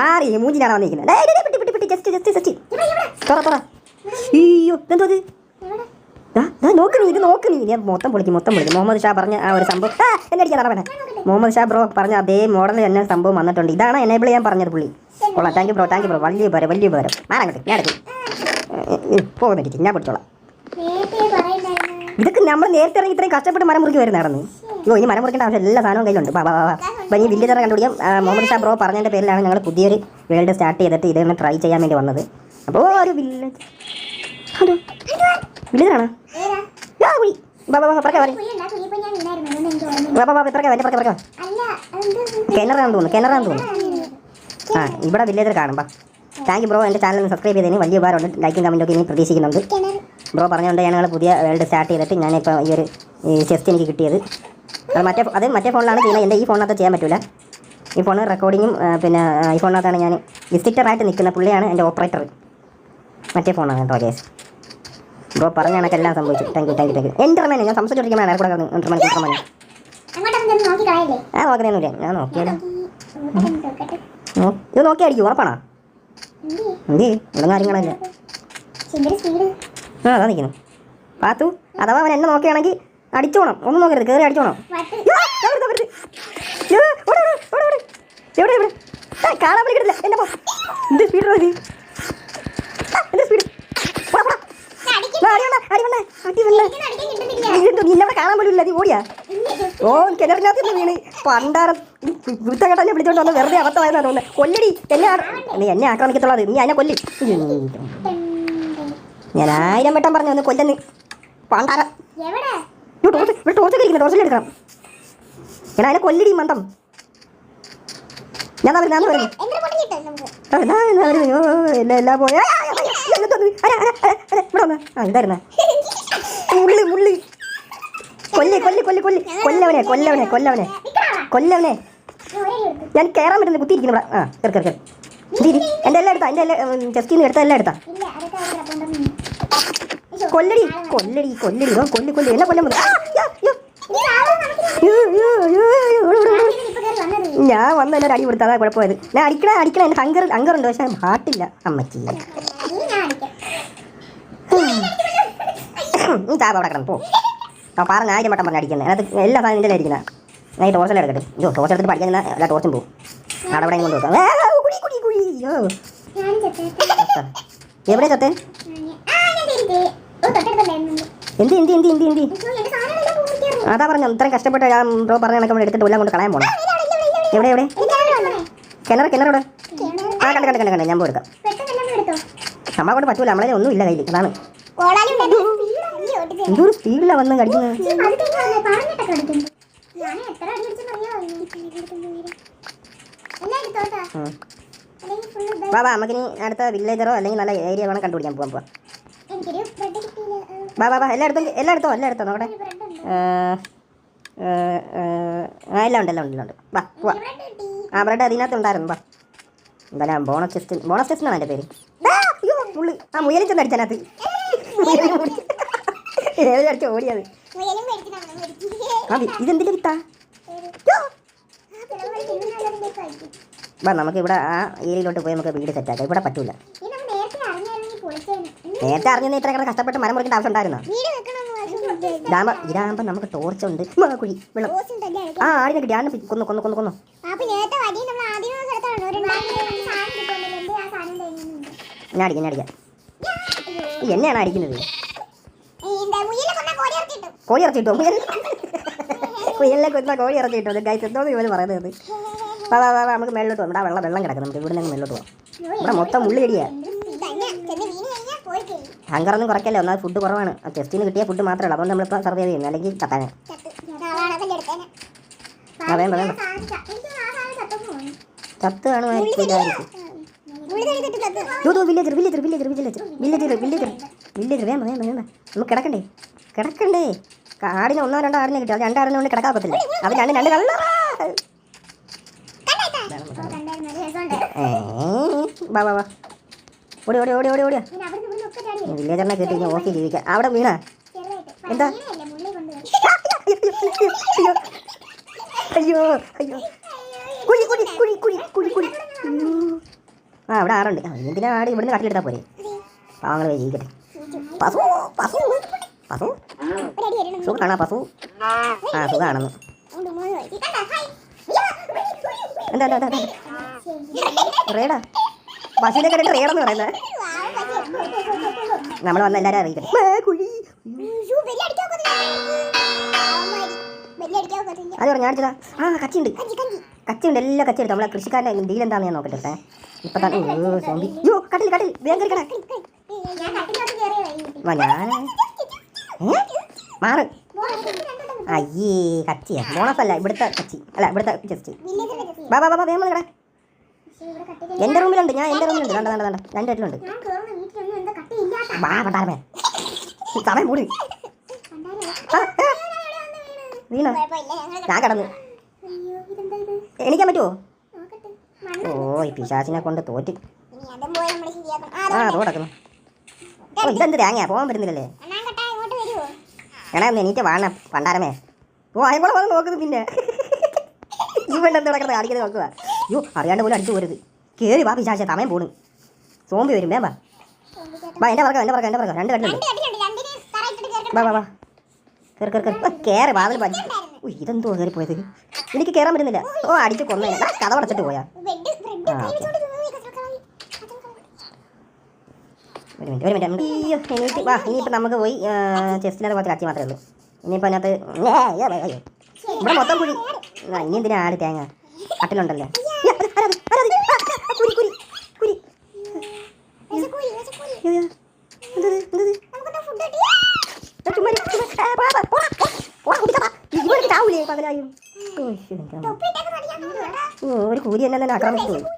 മാറി മൂഞ്ചിലാണ് വന്നിരിക്കുന്നത്. പിട്ടി, പിട്ടി, പിട്ടി. തുറ, തുറ. അയ്യോ നോക്ക് നീ ഇത് നോക്ക് നീ. ഞാൻ മൊത്തം പൊളിക്കും മൊത്തം പൊളിക്കും. മുഹമ്മദ് ഷാ പറഞ്ഞ ആ ഒരു സംഭവം. ആ എന്നെ അടിക്കാൻ പറഞ്ഞ മുഹമ്മദ് ഷാ ബ്രോ പറഞ്ഞ അതേ മോഡൽ തന്നെ സംഭവം വന്നിട്ടുണ്ട്. ഇതാണ് എനേബിൾ ചെയ്യാൻ പറഞ്ഞത് പുള്ളി. കൊള്ളാം. Thank you bro thank you bro വലിയ ഉപകാരം വലിയ ഉപകാരം. മാറങ്ങോട്ട് ഞാൻ എടുക്കും ഞാൻ പിടിച്ചോളാം. ഇതൊക്കെ നമ്മൾ നേരത്തെ ഇറങ്ങി ഇത്രയും കഷ്ടപ്പെട്ട് മരം മുറിക്ക് വരുന്നതായിരുന്നു. അയ്യോ ഇനി മരം മുറിക്കേണ്ട ആവശ്യം എല്ലാ സാധനവും കയ്യിലുണ്ട്. ബാ വാ ബാ അപ്പം ഈ വില്ലേജറെ കണ്ടുപിടിക്കാം. മുഹമ്മദ് ഷാ ബ്രോ പറഞ്ഞതിന്റെ പേരിലാണ് ഞങ്ങൾ പുതിയൊരു വേൾഡ് സ്റ്റാർട്ട് ചെയ്തിട്ട് ഇതൊന്ന് ട്രൈ ചെയ്യാൻ വേണ്ടി വന്നത്. അപ്പോൾ ഒരു വില്ലേജ്. വില്ലേജറാണോ കിണറാന്ന് തോന്നുന്നു കിണറാന്ന് തോന്നുന്നു. ആ ഇവിടെ വില്ലേജർ കാണും ബാ താങ്ക് യു ബ്രോ എന്റെ ചാനൽ സബ്സ്ക്രൈബ് ചെയ്തതിന് വലിയ ഉപകാരമുണ്ട്. ലൈക്കും കമന്റും ഒക്കെ ഇനി പ്രതീക്ഷിക്കുന്നുണ്ട്. ബ്രോ പറഞ്ഞുകൊണ്ട് ഞങ്ങൾ പുതിയ വേൾഡ് സ്റ്റാർട്ട് ചെയ്തിട്ട് ഞാനിപ്പോൾ ഈ ഒരു ചെസ്റ്റ് എനിക്ക് കിട്ടിയത്. അത് മറ്റേ അത് മറ്റേ ഫോണിലാണ് ചെയ്യുന്നത്. എന്റെ ഈ ഫോണിനകത്ത് ചെയ്യാൻ പറ്റില്ല ഈ ഫോൺ റെക്കോർഡിങ്ങും പിന്നെ ഈ ഫോണിനകത്താണ് ഞാൻ വിസിറ്ററായിട്ട് നിൽക്കുന്ന പുള്ളിയാണ് എന്റെ ഓപ്പറേറ്റർ മറ്റേ ഫോണാണ് കേട്ടോ കേസ് ബ്രോ പറഞ്ഞ കണക്ക് എല്ലാം സംഭവിച്ചു. Thank you thank you thank you എന്റർമാൻ ഞാൻ സംസാരിച്ചിരിക്കുമ്പോൾ ആരെ കൂടെ എന്റർമാൻ എന്റർമാൻ ആ നോക്കുന്നൊന്നുമില്ല. ഞാൻ നോക്കിയാലോ ഇത് നോക്കി. അടിക്കും ഉറപ്പാണോ? എന്തേ? ഇവിടെ കാര്യങ്ങളല്ല ആ അതാ നിൽക്കുന്നു പാത്തു അഥവാ അവൻ എന്നെ നോക്കുകയാണെങ്കിൽ അടിച്ചോണം. ഒന്നും നോക്കരുത് കയറി അടിച്ചോണം. എവിടെ എവിടെ? കാണാൻ പിടിക്കത്തില്ല. എന്നെ എന്ത് സ്പീഡ് എന്ത് സ്പീഡ് നിന്നവിടെ കാണാൻ പോലും ഓടിയാ? ഓ കിണറിനകത്ത് വീണ്. പണ്ടാരം വൃത്തകെട്ടെ വിളിച്ചോണ്ട് വന്ന്. വെറുതെ അബദ്ധമായെന്നാ തോന്നുന്നത് കൊല്ലടി എന്നെ നീ എന്നെ ആക്രമിക്കത്തുള്ളത് നീ അതിനെ കൊല്ലി. ഞാൻ ആയിരം വട്ടം പറഞ്ഞു ഒന്ന് കൊല്ലെന്ന് പാണ്ടാരം ടോർച്ച് ഇവിടെ ടോർച്ചൊക്കെ ഇരിക്കുന്നു ടോർച്ചിൽ എടാ അതിനെ കൊല്ലടി മന്ദം ഞാൻ ഞാൻ വരുന്നു എന്റെ എല്ലാം പോയി വന്ന്. ഇവിടെ. ആ ഇതായിരുന്നേ മുള്ളി മുള്ളി കൊല്ലി കൊല്ലി കൊല്ലി കൊല്ലി കൊല്ലവനെ കൊല്ലവനെ കൊല്ലവനെ കൊല്ലവനെ ഞാൻ കയറാൻ പറ്റുന്ന കുത്തിയിരിക്കുന്നു ഇവിടെ ആ കയറി കയറി കയറി തിരി എന്റെ എല്ലാം എടുത്താ എന്റെ എല്ലാം ചെസ്റ്റിൽ നിന്ന് എടുത്ത എല്ലാം എടുത്താ അവിടെ. കൊല്ലടി കൊല്ലടി. കൊല്ലടി കൊല്ലി കൊല്ലി. എന്നെ കൊല്ലം. ഞാൻ വന്ന് എന്നൊരു അടി കൊടുത്താ അതാ കുഴപ്പമായത്. ഞാൻ അടിക്കണ അടിക്കണ. എന്റെ ഹങ്കർ ഹങ്കറുണ്ട് പക്ഷെ ഹാട്ടില്ല അമ്മച്ചി. ഞാൻ. നീ ചാപ അവിടെ കിടന്നു പോ. ആ പറഞ്ഞ ആയിരം വട്ടം പറഞ്ഞ് അടിക്കുന്നത് അതിനകത്ത് എല്ലാ സാധനം ഇതിന്റെ ഇരിക്കുന്നത് ഞാൻ ഈ ടോർച്ചെല്ലാം എടുക്കട്ടെ അയ്യോ ടോർച്ച് എടുത്തിട്ട് പഠിക്കാൻ നിന്നാ എല്ലാ ടോർച്ചും പോകും അവിടെ ഇവിടെ കൊണ്ട് വെക്കാം. എവിടെ ചത്തേ ഞാൻ- ആ, ഞാൻ തിരിച്ച്. ഓ, തൊട്ടടുത്തല്ലായിരുന്നു. എന്തി എന്തി എന്തി എന്തി എന്തി അയ്യോ, എന്റെ സാധനങ്ങളെല്ലാം പൂർത്തിയായിരുന്നു. അതാ പറഞ്ഞു ഇത്രയും കഷ്ടപ്പെട്ട് ഞാൻ ബ്രോ പറഞ്ഞ കണക്ക് ഇവിടെ എടുത്തിട്ട് എല്ലാം കൊണ്ട് കളയാൻ പോണം. എവിടെ എവിടെ. കിണർ കിണറോട്. ആ കണ്ട് കണ്ട് കണ്ട് കണ്ട് ഞാൻ പോയി എടുക്കാം പെട്ടെന്ന് എല്ലാം എടുത്തോ. നമ്മളെ കൊണ്ട് പറ്റൂല നമ്മളെ ഒന്നും ഇല്ല കയ്യിൽ അതാണ് കോളാലി ഉണ്ടായിരുന്നു. വീട് അയ്യോ, ഒട്ടിച്ച്. എന്തോ സ്പീഡിലാണ് വന്ന് കടിക്കുന്നത്. വാ വാ നമുക്കിനി അടുത്ത വില്ലേജറോ അല്ലെങ്കിൽ നല്ല ഏരിയ വേണം കണ്ടുപിടിക്കാൻ പോകാൻ പോവാം എനിക്കൊരു ബ്രെഡ് ബാ എല്ലായിടത്തും വാ വാ വാ എല്ലാം എടുത്തോ എല്ലാം എടുത്തോ എല്ലാം എടുത്തോ നോക്കട്ടെ ആ എല്ലാം ഉണ്ട് എല്ലാം ഉണ്ട് എല്ലാം ഉണ്ട്. വാ ആ ബ്രെഡ് അതിനകത്ത് ഉണ്ടായിരുന്നു വാ. എന്തായാലും ബോണസ് ചെസ്റ്റ് ബോണസ് ചെസ്റ്റ് എന്നാണ് എന്റെ പേര്. പുള്ളി അയ്യോ പുള്ളി. ആ മുയലിൽ ചെന്ന് അടിച്ചതിനകത്ത് മുയലിൽ മുടി. ഏത് അടിച്ച് ഓടിയത്? മുയലും. ആ ഇതെന്തിന്റെ വിത്താ. വാ നമുക്ക് ഇവിടെ ആ ഏരിയയിലോട്ട് പോയി നമുക്ക് വീട് സെറ്റാക്കാം ഇവിടെ പറ്റൂല ഇത് നമ്മൾ നേരത്തെ അറിഞ്ഞായിരുന്നെങ്കിൽ പൊളിച്ചേനെ. ഇന്ന് നേരത്തെ അറിഞ്ഞ ഇത്ര കഷ്ടപ്പെട്ട് മരം മുറിക്കുന്ന ആവശ്യം ഉണ്ടായിരുന്നു? ഇതാകുമ്പോ നമുക്ക് ടോർച്ച് ഉണ്ട്. കുഴി വെള്ളം. ആ ആടിനെ കിട്ടി ആടിനെ കൊന്നു കൊന്നു കൊന്നു കൊന്നു. ഞാൻ അടിക്കാം ഞാൻ അടിക്കാം. എന്നെയാണ് അടിക്കുന്നത്? കോഴി ഇറച്ചിട്ടോ മുയൽ കുയലിനെ കൊന്ന കോഴി ഇറച്ചിട്ടോ ഗൈസ് എന്തോന്ന് ഇവർ പറയുന്നത്? വാ വാ നമുക്ക് മേളിലോട്ട് പോകാം ഇവിടെ വെള്ളം വെള്ളം നമുക്ക് ഇവിടെ നിന്ന് മേളിലോട്ട് പോകാം ഇവിടെ മൊത്തം ഉള്ളിയടിയാണ് ഹങ്കറൊന്നും കുറയ്ക്കല്ലോ? എന്നാൽ ഫുഡ് കുറവാണ്. ടെസ്റ്റിന് കിട്ടിയ ഫുഡ് മാത്രമേ ഉള്ളൂ. അതുകൊണ്ട് നമ്മളിപ്പോൾ സർവേ ചെയ്യുന്നത് അല്ലെങ്കിൽ ചത്താനെ ചത്ത് വേണ്ട, വേണ്ട. കാണുമായിരിക്കും മുള്ളി തെളിച്ചിട്ട് ചത്ത് yo villager villager villager villager villager villager villager വേണ്ട വേണ്ട വേണ്ട. നമുക്ക് കിടക്കണ്ടേ? കിടക്കണ്ടേ? ആടിനെ ഒന്നോ രണ്ടോ ആടിനെ കിട്ടും അത് രണ്ടാടിനെ കൊണ്ട് കിടക്കാൻ പറ്റില്ല അത് രണ്ട് രണ്ട് കള്ള ഏ ബാ ബാ വാ വാ വാ. ഓടി ഓടി ഓടി ഓടി ഓടി. വില്ലേജറിനെ കിട്ടി കഴിഞ്ഞാൽ ഓക്കെ ജീവിക്കാം. അവിടെ വീണ? എന്താ? അയ്യോ അയ്യോ കുഴി കുഴി കുഴി കുഴി കുഴി കുഴി. ആ അവിടെ ആറുണ്ട്. എന്തിനാ ആട് ഇവിടുന്ന് കട്ടിലെടുത്താൽ പോരെ? പാവങ്ങൾ ജീവിക്കട്ടെ. പസു പസു പസു. സുഖാണോ പസു? ആ സുഖാണെന്ന്. എന്താ എന്താ എന്താ, റേഡാ? പശുവിനെ കണ്ടിട്ട് റേഡെന്ന് പറയുന്നത്. നമ്മൾ വന്ന എല്ലാവരും അറിയിക്കണം. അത് പറഞ്ഞു ഞാനിച്ചതാ ആ കച്ചിയുണ്ട്. കച്ചിയുണ്ട് എല്ലാ കച്ചി എടുത്തു നമ്മളെ കൃഷിക്കാരന്റെ ഡീൽ എന്താണെന്ന് ഞാൻ നോക്കട്ടെ ഇപ്പൊ തന്നെ ഓ സോമ്പി യോ കട്ടിൽ കട്ടിൽ വേഗം വാ ഞാൻ മാറ്. അയ്യേ കച്ചിയാ. ബോണസ് അല്ല ഇവിടുത്തെ കച്ചി. അല്ല ഇവിടുത്തെ ജസ്റ്റ്. ബാ ബാ ബാ വേഗം കട. എന്റെ റൂമിലുണ്ട് ഞാൻ എന്റെ റൂമിലുണ്ട്. കണ്ട കണ്ട കണ്ട രണ്ട് വീട്ടിലുണ്ട് വാ സമയം മൂടി. വീണോ? ഞാൻ കിടന്നു. എണീക്കാൻ പറ്റുമോ ഓ ഈ പിശാചിനെ കൊണ്ട് തോറ്റി. ആ തോടക്കുന്നു ഓ ഇതെന്ത് തേങ്ങയാ പോകാൻ പറ്റുന്നില്ലല്ലേ? എടാ ഒന്ന് എനിക്ക് വാണ പണ്ടാരമേ ഓ അയക്കോളെ വന്ന് നോക്കുന്നത് പിന്നെ. ഈ പെണ്ണ് എന്താ കിടക്കുന്നത് കാണിക്കുന്നത്? നോക്കുക അയ്യോ അറിയാണ്ട് പോലും അടിച്ചു പോരുത്. കയറി വാ പിശാശ സമയം പോണു. സോമ്പി വരും വേം വാ. വാ എന്റെ പറക്കാം എന്റെ പറക്കാം എന്റെ പറക്കാം രണ്ട് കണ്ടുണ്ട് വാ വാ വാ. കയറി കയറി കയറി കയറി വാതിൽ പറ്റി ഓ ഇതെന്തോ കയറി പോയത് എനിക്ക് കയറാൻ പറ്റുന്നില്ല. ഓ അടിച്ച് കൊന്നേ. കഥ പടച്ചിട്ട് പോയാ. ഒരു മിനിറ്റ് ഒരു മിനിറ്റ് അയ്യോ വാ ഇനിയിപ്പോൾ നമുക്ക് പോയി ചെസ്റ്റിനകത്ത് കുറച്ച് കച്ചി മാത്രമേ ഉള്ളൂ. ഇനിയിപ്പോൾ അതിനകത്ത് ഇവിടെ മൊത്തം കുഴി ഇനി എന്തിനാ ആട് തേങ്ങ? കട്ടിലുണ്ടല്ലോ. ഒരു കൂലി എന്നെ ആക്രമിച്ചു